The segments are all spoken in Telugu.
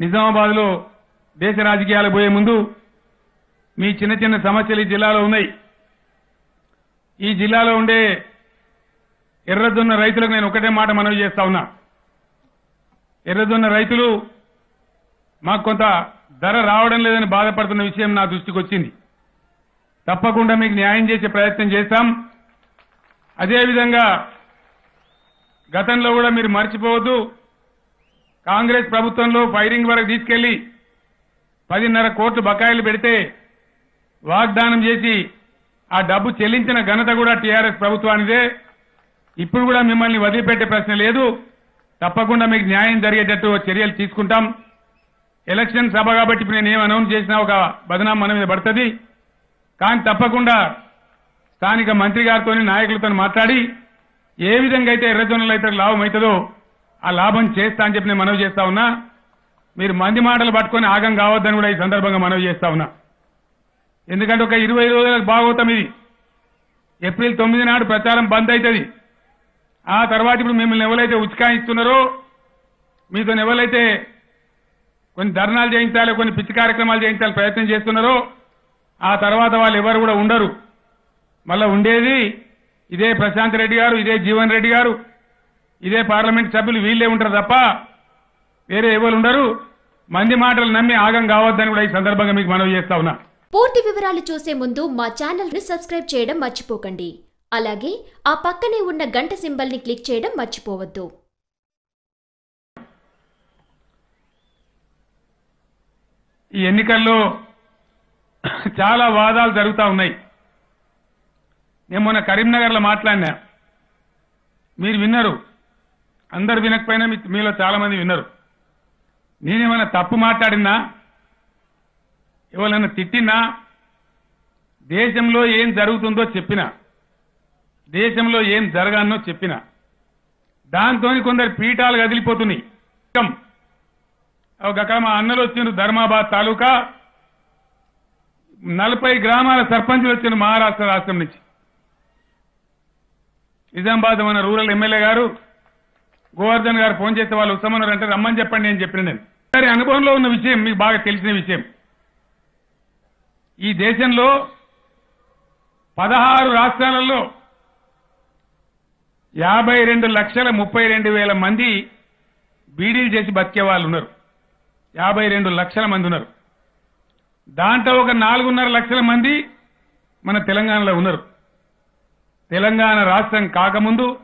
నిజామాబాద్లో దేశ రాజకీయాలు పోయే ముందు మీ చిన్న చిన్న సమస్యలు ఈ జిల్లాలో ఉన్నాయి. ఈ జిల్లాలో ఉండే ఎర్రజొన్న రైతులకు నేను ఒకటే మాట మనవి చేస్తా ఉన్నా. ఎర్రజొన్న రైతులు మాకు కొంత ధర రావడం లేదని బాధపడుతున్న విషయం నా దృష్టికి వచ్చింది. తప్పకుండా మీకు న్యాయం చేసే ప్రయత్నం చేస్తాం. అదేవిధంగా గతంలో కూడా మీరు మర్చిపోవద్దు. కాంగ్రెస్ ప్రభుత్వంలో ఫైరింగ్ వరకు తీసుకెళ్ళి పదిన్నర కోట్లు బకాయిలు పెడితే వాగ్దానం చేసి ఆ డబ్బు చెల్లించిన ఘనత కూడా టీఆర్ఎస్ ప్రభుత్వానిదే. ఇప్పుడు కూడా మిమ్మల్ని వదిలిపెట్టే ప్రశ్న లేదు. తప్పకుండా మీకు న్యాయం జరిగేటట్టు చర్యలు తీసుకుంటాం. ఎలక్షన్ సభ కాబట్టి ఇప్పుడు నేను ఏం అనౌన్స్ చేసినా ఒక బదనాం మన మీద పడుతుంది. కానీ తప్పకుండా స్థానిక మంత్రి గారితో నాయకులతో మాట్లాడి ఏ విధంగా అయితే ఎర్రజొన్నలు అయితే లాభం అవుతుందో ఆ లాభం చేస్తా అని చెప్పి నేను మనవి చేస్తా ఉన్నా. మీరు మంది మాటలు పట్టుకొని ఆగం కావద్దని కూడా ఈ సందర్భంగా మనవి చేస్తా ఉన్నా. ఎందుకంటే ఒక ఇరవై రోజులకు బాగోతాం ఇది. ఏప్రిల్ తొమ్మిది నాడు ప్రచారం బంద్ అవుతుంది ఆ తర్వాత ఇప్పుడు మిమ్మల్ని ఎవరైతే ఉచికాయిస్తున్నారో మీతో ఎవరైతే కొన్ని ధర్నాలు చేయించాలి కొన్ని పిచ్చి కార్యక్రమాలు చేయించాలి ప్రయత్నం చేస్తున్నారో ఆ తర్వాత వాళ్ళు ఎవరు కూడా ఉండరు. మళ్ళా ఉండేది ఇదే ప్రశాంత్ రెడ్డి గారు ఇదే జీవన్ రెడ్డి గారు. ఇదే పార్లమెంట్ సభ్యులు వీళ్ళే ఉంటారు తప్ప వేరే ఎవరు ఉండరు. మంది మాటలు నమ్మి ఆగం కావద్దని కూడా ఈ సందర్భంగా మీకు మనవి చేస్తా ఉన్నా. పూర్తి వివరాలు చూసే ముందు మా ఛానల్ని సబ్స్క్రైబ్ చేయడం మర్చిపోకండి. అలాగే ఆ పక్కనే ఉన్న గంట సింబల్ని క్లిక్ చేయడం మర్చిపోవద్దు. ఈ ఎన్నికల్లో చాలా వాదాలు జరుగుతూ ఉన్నాయి. నేను మొన్న కరీంనగర్లో మాట్లాడినా. మీరు విన్నారు. అందరు వినకపోయినా మీలో చాలా మంది విన్నారు నేనేమైనా తప్పు మాట్లాడినా ఎవరైనా తిట్టినా దేశంలో ఏం జరుగుతుందో చెప్పిన దేశంలో ఏం జరగానో చెప్పిన దాంతో కొందరు పీఠాలు కదిలిపోతున్నాయి. ఒక మా అన్నలు వచ్చిండ్రు ధర్మాబాద్ తాలూకా. నలభై గ్రామాల సర్పంచులు వచ్చిండ్రు మహారాష్ట్ర రాష్ట్రం నుంచి. నిజామాబాద్ మన రూరల్ ఎమ్మెల్యే గారు గోవర్ధన్ గారు ఫోన్ చేస్తే వాళ్ళు ఉత్తమన్నారు అంటే రమ్మని చెప్పండి అని చెప్పిన నేను సరే అనుభవంలో ఉన్న విషయం మీకు బాగా తెలిసిన విషయం. ఈ దేశంలో పదహారు రాష్ట్రాలలో యాభై రెండు లక్షల ముప్పై రెండు వేల మంది బీడీలు చేసి బతికే వాళ్ళు ఉన్నారు. యాభై రెండు లక్షల మంది ఉన్నారు. దాంట్లో ఒక నాలుగున్నర లక్షల మంది మన తెలంగాణలో ఉన్నారు. తెలంగాణ రాష్ట్రం కాకముందు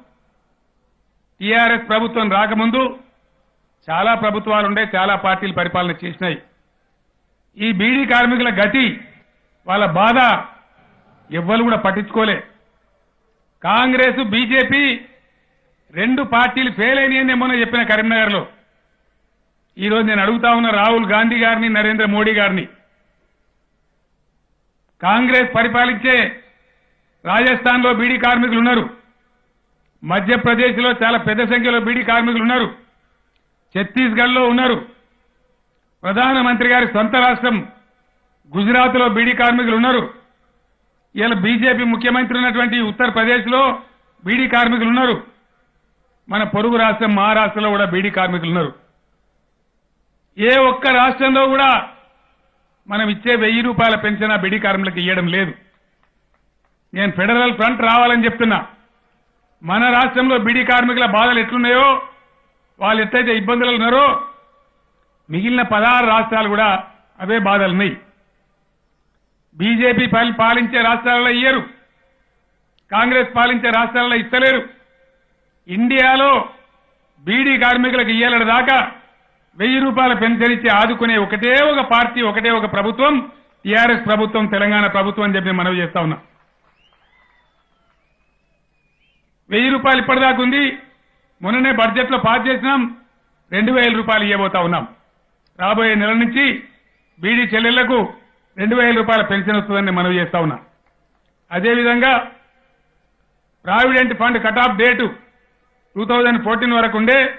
టీఆర్ఎస్ ప్రభుత్వం రాకముందు చాలా ప్రభుత్వాలు ఉండే చాలా పార్టీలు పరిపాలన చేసినాయి. ఈ బీడీ కార్మికుల గతి వాళ్ళ బాధ ఎవ్వరు కూడా పట్టించుకోలే. కాంగ్రెస్ బీజేపీ రెండు పార్టీలు ఫెయిల్ అయినాయని మొన్న చెప్పిన కరీంనగర్లో. ఈరోజు నేను అడుగుతా ఉన్న రాహుల్ గాంధీ గారిని నరేంద్ర మోడీ గారిని. కాంగ్రెస్ పరిపాలించే రాజస్థాన్లో బీడీ కార్మికులు ఉన్నారు మధ్యప్రదేశ్లో చాలా పెద్ద సంఖ్యలో బీడీ కార్మికులు ఉన్నారు. ఛత్తీస్గఢ్లో ఉన్నారు. ప్రధానమంత్రి గారి సొంత రాష్ట్రం గుజరాత్లో బీడీ కార్మికులు ఉన్నారు. ఇలా బీజేపీ ముఖ్యమంత్రి ఉన్నటువంటి ఉత్తరప్రదేశ్లో బీడీ కార్మికులు ఉన్నారు. మన పొరుగు రాష్ట్రం మహారాష్ట్రలో కూడా బీడీ కార్మికులు ఉన్నారు. ఏ ఒక్క రాష్ట్రంలో కూడా మనం ఇచ్చే వెయ్యి రూపాయల పెన్షన్ ఆ బీడీ కార్మికులకు ఇవ్వడం లేదు. నేను ఫెడరల్ ఫ్రంట్ రావాలని చెప్తున్నా. మన రాష్ట్రంలో బీడీ కార్మికుల బాధలు ఎట్లున్నాయో వాళ్ళు ఎత్తైతే ఇబ్బందులు ఉన్నారో మిగిలిన పదహారు రాష్ట్రాలు కూడా అవే బాధలున్నాయి. బీజేపీ పాలించే రాష్ట్రాలలో ఇయ్యరు. కాంగ్రెస్ పాలించే రాష్ట్రాలలో ఇస్తలేరు. ఇండియాలో బీడీ కార్మికులకు ఇయ్యాలడు దాకా వెయ్యి రూపాయల పెన్షన్ ఇచ్చి ఆదుకునే ఒకటే ఒక పార్టీ ఒకటే ఒక ప్రభుత్వం టీఆర్ఎస్ ప్రభుత్వం తెలంగాణ ప్రభుత్వం అని చెప్పి మనవి చేస్తా ఉన్నాం. వెయ్యి రూపాయలు ఇప్పటిదాకా ఉంది. మొన్ననే బడ్జెట్లో పాస్ చేసినాం. రెండు వేల రూపాయలు ఇవ్వబోతా ఉన్నాం. రాబోయే నెల నుంచి బీడీ చెల్లెళ్ళకు రెండు వేల రూపాయల పెన్షన్ వస్తుందని మనవి చేస్తా ఉన్నా. అదేవిధంగా provident fund cut off date two thousand fourteen వరకు ఉండే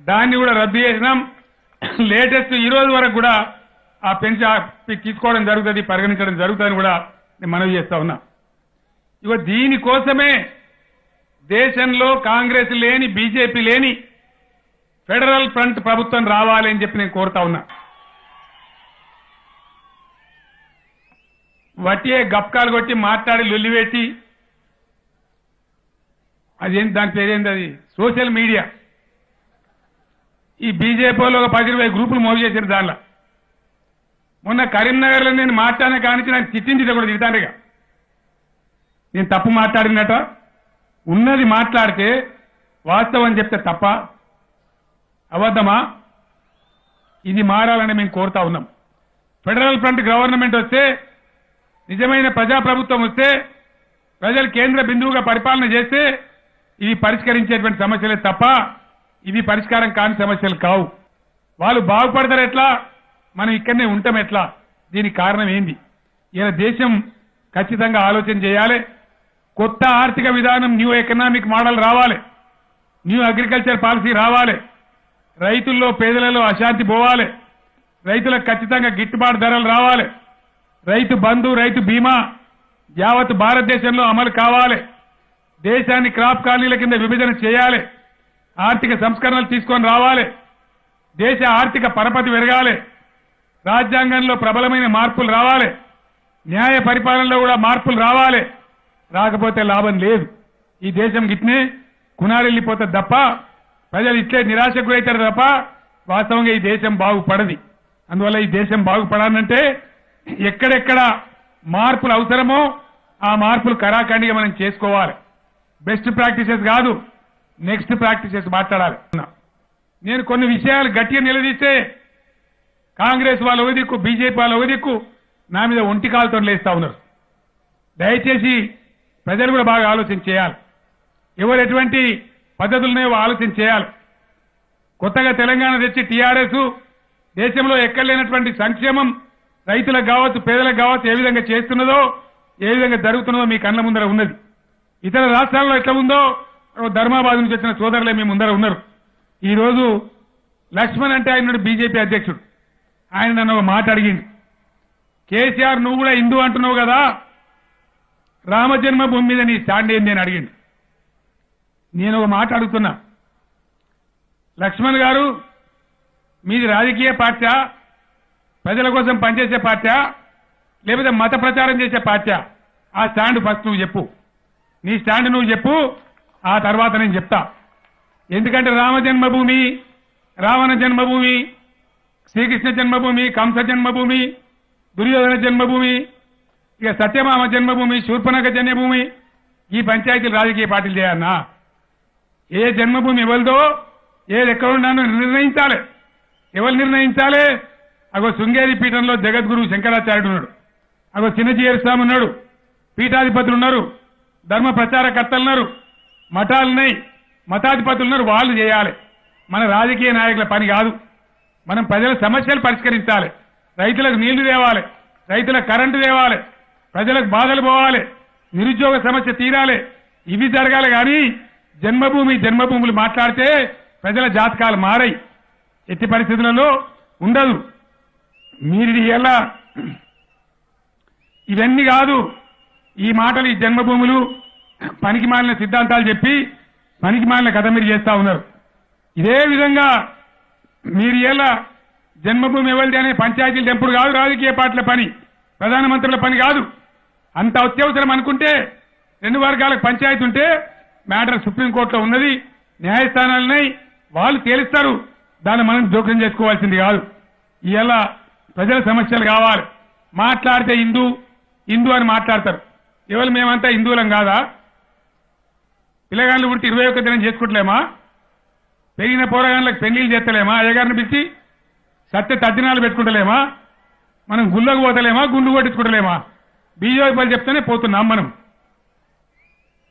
దాన్ని కూడా రద్దు చేసినాం. లేటెస్ట్ ఈ రోజు వరకు కూడా ఆ పెన్షన్ తీసుకోవడం జరుగుతుంది పరిగణించడం జరుగుతుందని కూడా నేను మనవి చేస్తా ఉన్నా. ఇక దీనికోసమే దేశంలో కాంగ్రెస్ లేని బీజేపీ లేని ఫెడరల్ ఫ్రంట్ ప్రభుత్వం రావాలి అని చెప్పి నేను కోరుతా ఉన్నా. వట్టియే గప్కాలు కొట్టి మాట్లాడి లొల్లి అదేంటి దాని పేరేంటి అది? Social media. ఈ బీజేపీలో ఒక పది ఇరవై గ్రూపులు మోగి చేశారు దానిలో. మొన్న కరీంనగర్లో నేను మాట్లాడిన కానించి నాకు చిట్టించకూడదు కూడా తిడతానుగా నేను తప్పు మాట్లాడినట ఉన్నది మాట్లాడితే వాస్తవం చెప్తే తప్ప అబద్ధమా ఇది మారాలని మేము కోరుతా ఉన్నాం. ఫెడరల్ ఫ్రంట్ గవర్నమెంట్ వస్తే నిజమైన ప్రజాప్రభుత్వం వస్తే ప్రజలు కేంద్ర బిందువుగా పరిపాలన చేస్తే ఇవి పరిష్కరించేటువంటి సమస్యలే తప్ప ఇవి పరిష్కారం కాని సమస్యలు కావు. వాళ్ళు బాగుపడతారు ఎట్లా? మనం ఇక్కడనే ఉంటాం ఎట్లా? దీనికి కారణం ఏంది? ఇలా దేశం ఖచ్చితంగా ఆలోచన చేయాలి. కొత్త ఆర్థిక విధానం న్యూ ఎకనామిక్ మోడల్ రావాలి. న్యూ అగ్రికల్చర్ పాలసీ రావాలి. రైతుల్లో పేదలలో అశాంతి పోవాలి. రైతులకు ఖచ్చితంగా గిట్టుబాటు ధరలు రావాలి. రైతు బంధు రైతు బీమా యావత్ భారతదేశంలో అమలు కావాలి. దేశాన్ని క్రాప్ కాలనీల కింద విభజన చేయాలి. ఆర్థిక సంస్కరణలు తీసుకొని రావాలి. దేశ ఆర్థిక పరపతి పెరగాలి. రాజ్యాంగంలో ప్రబలమైన మార్పులు రావాలి. న్యాయ పరిపాలనలో కూడా మార్పులు రావాలి. రాకపోతే లాభం లేదు. ఈ దేశం గిట్నే కునారెళ్ళిపోతుంది తప్ప ప్రజలు ఇట్లే నిరాశకు గురవుతారు తప్ప వాస్తవంగా ఈ దేశం బాగుపడది. అందువల్ల ఈ దేశం బాగుపడాలంటే ఎక్కడెక్కడ మార్పులు అవసరమో ఆ మార్పులు కరాఖండిగా మనం చేసుకోవాలి. బెస్ట్ ప్రాక్టీసెస్ కాదు నెక్స్ట్ ప్రాక్టీసెస్ మాట్లాడాలి. నేను కొన్ని విషయాలు గట్టిగా నిలదీస్తే కాంగ్రెస్ వాళ్ళు ఒక దిక్కు బీజేపీ వాళ్ళు ఒక దిక్కు నా మీద ఒంటి కాలుతో లేస్తా ఉన్నారు. దయచేసి ప్రజలు కూడా బాగా ఆలోచన చేయాలి. ఎవరు ఎటువంటి పద్ధతులున్నాయో ఆలోచన చేయాలి. కొత్తగా తెలంగాణ తెచ్చి టీఆర్ఎస్ దేశంలో ఎక్కడలేనటువంటి సంక్షేమం రైతులకు కావచ్చు పేదలకు కావచ్చు ఏ విధంగా చేస్తున్నదో ఏ విధంగా జరుగుతున్నదో మీ కళ్ళ ముందర ఉన్నది. ఇతర రాష్ట్రాల్లో ఎట్లా ఉందో ధర్మాబాద్ నుంచి వచ్చిన సోదరులే మీ ముందర ఉన్నారు. ఈ రోజు లక్ష్మణ్ అంటే ఆయన బీజేపీ అధ్యక్షుడు. ఆయన నన్ను ఒక మాట అడిగింది కేసీఆర్ నువ్వు కూడా హిందూ అంటున్నావు కదా రామ జన్మభూమి మీద నీ స్టాండ్ ఏంది అని అడిగింది నేను ఒక మాట అడుగుతున్నా. లక్ష్మణ్ గారు మీది రాజకీయ పార్టీ ప్రజల కోసం పనిచేసే పార్టీ లేకపోతే మత ప్రచారం చేసే పార్టీ ఆ స్టాండ్ ఫస్ట్ నువ్వు చెప్పు. నీ స్టాండ్ నువ్వు చెప్పు ఆ తర్వాత నేను చెప్తా. ఎందుకంటే రామ జన్మభూమి రావణ జన్మభూమి శ్రీకృష్ణ జన్మభూమి కంస జన్మభూమి దుర్యోధన జన్మభూమి ఇక సత్యమామ జన్మభూమి శూర్పణక జన్మభూమి ఈ పంచాయతీలు రాజకీయ పార్టీలు చేయాలన్నా? ఏ జన్మభూమి ఎవరిదో ఏది ఎక్కడ నిర్ణయించాలి. ఎవరు నిర్ణయించాలి? అగో శృంగేరి పీఠంలో జగద్గురు శంకరాచార్యుడు ఉన్నాడు. అగో చిన్నజీయర్ స్వామి ఉన్నాడు. పీఠాధిపతులు ఉన్నారు. ధర్మ ప్రచారకర్తలు ఉన్నారు. మఠాలున్నాయి మతాధిపతులు ఉన్నారు. వాళ్ళు చేయాలి. మన రాజకీయ నాయకుల పని కాదు. మనం ప్రజల సమస్యలు పరిష్కరించాలి. రైతులకు నీళ్ళు తేవాలి. రైతులకు కరెంటు తేవాలి. ప్రజలకు బాధలు పోవాలి నిరుద్యోగ సమస్య తీరాలి ఇవి జరగాలి కానీ జన్మభూమి జన్మభూములు మాట్లాడితే ప్రజల జాతకాలు మారాయి. ఎట్టి పరిస్థితులలో ఉండదు. మీరు ఎలా? ఇవన్నీ కాదు ఈ మాటలు ఈ జన్మభూములు పనికి మాలిన సిద్ధాంతాలు చెప్పి పనికి మాలిన కథ మీరు చేస్తా ఉన్నారు. ఇదే విధంగా మీరు ఎలా? జన్మభూమి ఎవరిది అనే పంచాయతీలు తెంపుడు కాదు రాజకీయ పార్టీల పని ప్రధానమంత్రుల పని కాదు. అంత అత్యవసరం అనుకుంటే రెండు వర్గాలకు పంచాయతీ ఉంటే మ్యాటర్ సుప్రీంకోర్టులో ఉన్నది. న్యాయస్థానాలున్నాయి వాళ్ళు తేలిస్తారు. దాన్ని మనం జోక్యం చేసుకోవాల్సింది కాదు. ఇలా ప్రజల సమస్యలు కావాలి. మాట్లాడితే హిందూ హిందూ అని మాట్లాడతారు. ఎవరు మేమంతా హిందువులం కాదా? పిల్లగాళ్ళు ఉంటే ఇరవై ఒక్క దినం చేసుకోవట్లేమా పెరిగిన పోరగాళ్ళకి పెళ్ళిళ్ళు చేస్తలేమా? అయ్యగారిని పిలిచి సత్య తద్దినాలు పెట్టుకుంటలేమా? మనం గుళ్ళకు పోతలేమా? గుండు కొట్టించుకుంటలేమా? బీజేపీ వాళ్ళు చెప్తేనే పోతున్నాం మనం.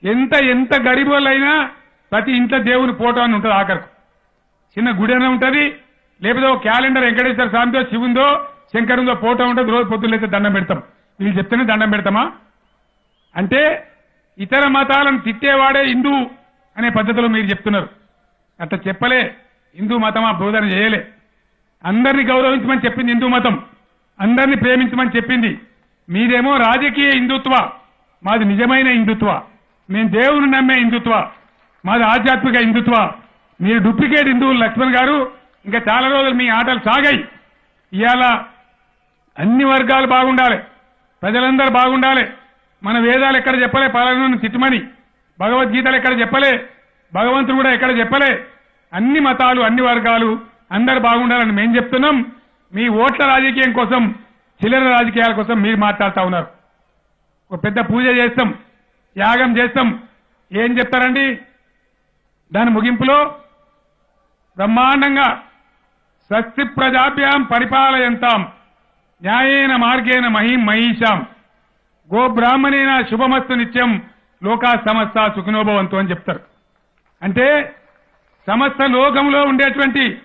ఎంత ఎంత గరీబ్ ప్రతి ఇంట్లో దేవుని ఫోటో అని ఉంటుంది ఆఖరికి. చిన్న గుడి అనే ఉంటుంది లేకపోతే ఒక క్యాలెండర్ వెంకటేశ్వర స్వామితో శివుందో శంకరుందో ఫోటో ఉంటుంది రోజు పొద్దులైతే దండం పెడతాం. వీళ్ళు చెప్తేనే దండం పెడతామా? అంటే ఇతర మతాలను తిట్టేవాడే హిందూ అనే పద్ధతిలో మీరు చెప్తున్నారు. అట్లా చెప్పలే హిందూ మతం ఆ బోధన చేయలే. అందరిని గౌరవించమని చెప్పింది హిందూ మతం. అందరిని ప్రేమించమని చెప్పింది మీదేమో రాజకీయ హిందుత్వ. మాది నిజమైన హిందుత్వ. మేము దేవుని నమ్మే హిందుత్వ. మాది ఆధ్యాత్మిక హిందుత్వ. మీరు డూప్లికేట్ హిందువులు లక్ష్మణ్ గారు ఇంకా చాలా రోజులు మీ ఆటలు సాగాయి. ఇవాళ అన్ని వర్గాలు బాగుండాలి. ప్రజలందరూ బాగుండాలి. మన వేదాలు ఎక్కడ చెప్పలే? పాలనను తిట్టుమని భగవద్గీతలు ఎక్కడ చెప్పలే? భగవంతుడు కూడా ఎక్కడ చెప్పలే? అన్ని మతాలు అన్ని వర్గాలు అందరు బాగుండాలని మేం చెప్తున్నాం. మీ ఓట్ల రాజకీయం కోసం చిల్లర రాజకీయాల కోసం మీరు మాట్లాడుతా ఉన్నారు. ఒక పెద్ద పూజ చేస్తాం యాగం చేస్తాం. ఏం చెప్తారండి? దాని ముగింపులో బ్రహ్మాండంగా స్వస్తి ప్రజాభ్యాం పరిపాలయంతాం. న్యాయేన మార్గేణ మహిం మహిషాం. గోబ్రాహ్మణేన శుభమస్తు నిత్యం. లోకా సమస్త సుఖినోభవంతు అని చెప్తారు. అంటే సమస్త లోకంలో ఉండేటువంటి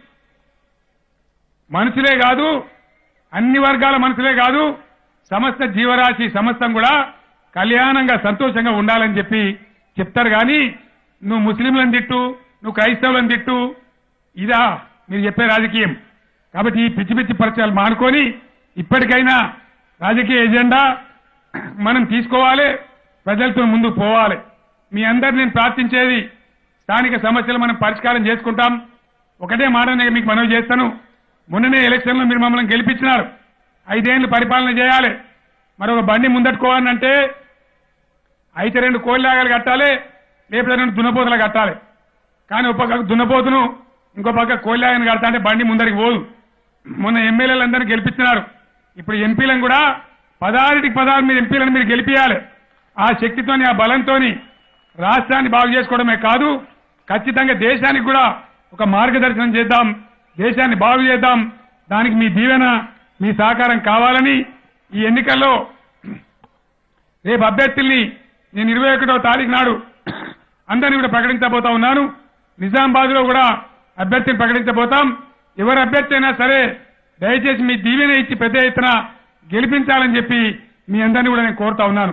మనుషులే కాదు అన్ని వర్గాల మనుషులే కాదు సమస్త జీవరాశి సమస్తం కూడా కళ్యాణంగా సంతోషంగా ఉండాలని చెప్పి చెప్తారు కానీ నువ్వు ముస్లింలను తిట్టు నువ్వు క్రైస్తవులను తిట్టు ఇదా మీరు చెప్పే రాజకీయం. కాబట్టి ఈ పిచ్చి పిచ్చి పరిచయాలు మానుకొని ఇప్పటికైనా రాజకీయ ఎజెండా మనం తీసుకోవాలి ప్రజలతో ముందుకు పోవాలి. మీ అందరు నేను ప్రార్థించేది స్థానిక సమస్యలు మనం పరిష్కారం చేసుకుంటాం. ఒకటే మాట నేను మీకు మనవి చేస్తాను. మొన్ననే ఎలక్షన్లో మీరు మమ్మల్ని గెలిపించినారు. ఐదేళ్ళు పరిపాలన చేయాలి. మరొక బండి ముందట్టుకోవాలంటే అయితే రెండు కోళ్ళాగలు కట్టాలి లేకపోతే రెండు దున్నపోతులు కట్టాలి. కానీ ఒక పక్క దున్నపోతును ఇంకో పక్క కోళ్ళాగని కడతా అంటే బండి ముందరికి పోదు. మొన్న ఎమ్మెల్యేలందరినీ గెలిపించినారు. ఇప్పుడు ఎంపీలను కూడా పదహారుటికి పదహారు మీరు ఎంపీలను మీరు గెలిపించాలి ఆ శక్తితోని ఆ బలంతోని రాష్ట్రాన్ని బాగు చేసుకోవడమే కాదు ఖచ్చితంగా దేశానికి కూడా ఒక మార్గదర్శనం చేద్దాం. దేశాన్ని బాగు చేద్దాం. దానికి మీ దీవెన మీ సహకారం కావాలని ఈ ఎన్నికల్లో రేపు అభ్యర్థుల్ని నేను ఇరవై ఒకటో తారీఖు నాడు అందరినీ కూడా ప్రకటించబోతా ఉన్నాను. నిజామాబాద్లో కూడా అభ్యర్థిని ప్రకటించబోతాం. ఎవరు అభ్యర్థి అయినా సరే దయచేసి మీ దీవెన ఇచ్చి పెద్ద ఎత్తున గెలిపించాలని చెప్పి మీ అందరినీ కూడా నేను కోరుతా ఉన్నాను.